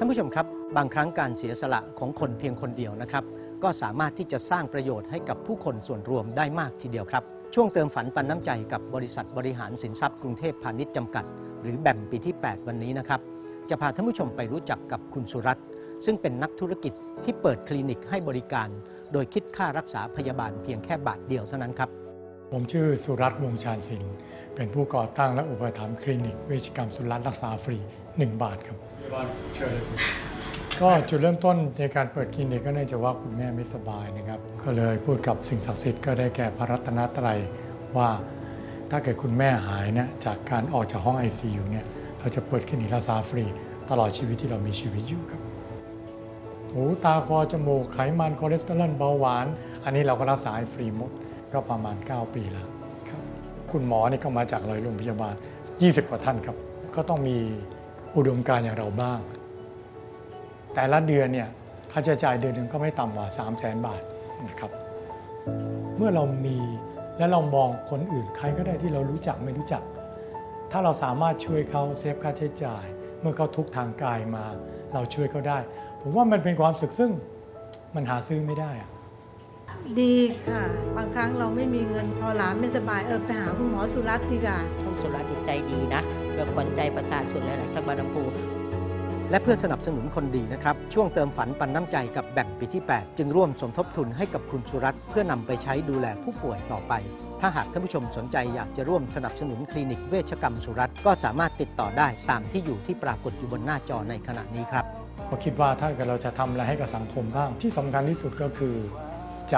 ท่านผู้ชมครับ บางครั้งการเสียสละของคนเพียงคนเดียวนะครับ ก็สามารถที่จะสร้างประโยชน์ให้กับผู้คนส่วนรวมได้มากทีเดียวครับ ช่วงเติมฝันปันน้ำใจกับบริษัทบริหารสินทรัพย์กรุงเทพพาณิชย์จำกัด หรือแบมปีที่ 8 วันนี้นะครับ จะพาท่านผู้ชมไปรู้จักกับคุณสุรัตน์ซึ่งเป็นนักธุรกิจที่เปิดคลินิกให้บริการ โดยคิดค่ารักษาพยาบาลเพียงแค่บาทเดียวเท่านั้นครับ ผมชื่อสุรัตน์วงชาญสิงห์เป็นผู้ก่อตั้งและอุปถัมภ์คลินิกเวชกรรมสุรัตน์รักษาฟรี 1 บาทครับเชิญก็จุดเริ่มต้นในการเปิดคลินิกก็เนื่องจากว่าคุณแม่ไม่สบายนะครับ ก็เลยพูดกับสิ่งศักดิ์สิทธิ์ก็ได้แก่พระรัตนตรัยว่าถ้าเกิดคุณแม่หายเนี่ยจากการออกจากห้อง ICU เนี่ยเราจะเปิดคลินิกรักษาฟรี ตลอดชีวิตที่เรามีชีวิตอยู่ครับหูตาคอจมูกไขมันคอเลสเตอรอลเบาหวาน อันนี้เราก็รักษาให้ฟรีหมดก็ประมาณ 9 ปีแล้วครับคุณหมอนี่ก็มาจากหลายโรงพยาบาล 20 กว่าท่านครับ ก็ต้องมี อุดมการณ์อย่างเราบ้าง แต่ละเดือนเนี่ยค่าใช้จ่ายเดือนหนึ่งก็ไม่ต่ำกว่า 3 0 0แสนบาทนะครับ เมื่อเรามีและเรามองคนอื่นใครก็ได้ที่เรารู้จักไม่รู้จัก ถ้าเราสามารถช่วยเขาเซฟค่าใช้จ่าย เมื่อเขาทุกข์ทางกายมา เราช่วยเขาได้ ผมว่ามันเป็นความสุขซึ่งมันหาซื้อไม่ได้อะ ดีค่ะ บางครั้งเราไม่มีเงินพอหลานไม่สบายเออไปหาคุณหมอสุรัตน์ดีกว่าท่านสุรัตน์นี่ใจดีนะแบบขวัญใจประชาชนเลยแหละทั้งบางลำพูและเพื่อสนับสนุนคนดีนะครับ ช่วงเติมฝันปันน้ำใจกับแบ่งปีที่ 8 จึงร่วมสมทบทุนให้กับคุณสุรัตน์เพื่อนำไปใช้ดูแลผู้ป่วยต่อไป ถ้าหากท่านผู้ชมสนใจอยากจะร่วมสนับสนุนคลินิกเวชกรรมสุรัตน์ก็สามารถติดต่อได้ตามที่อยู่ที่ปรากฏอยู่บนหน้าจอในขณะนี้ครับเราคิดว่าถ้าเกิดเราจะทำอะไรให้กับสังคมบ้างที่สำคัญที่สุดก็คือ ใจ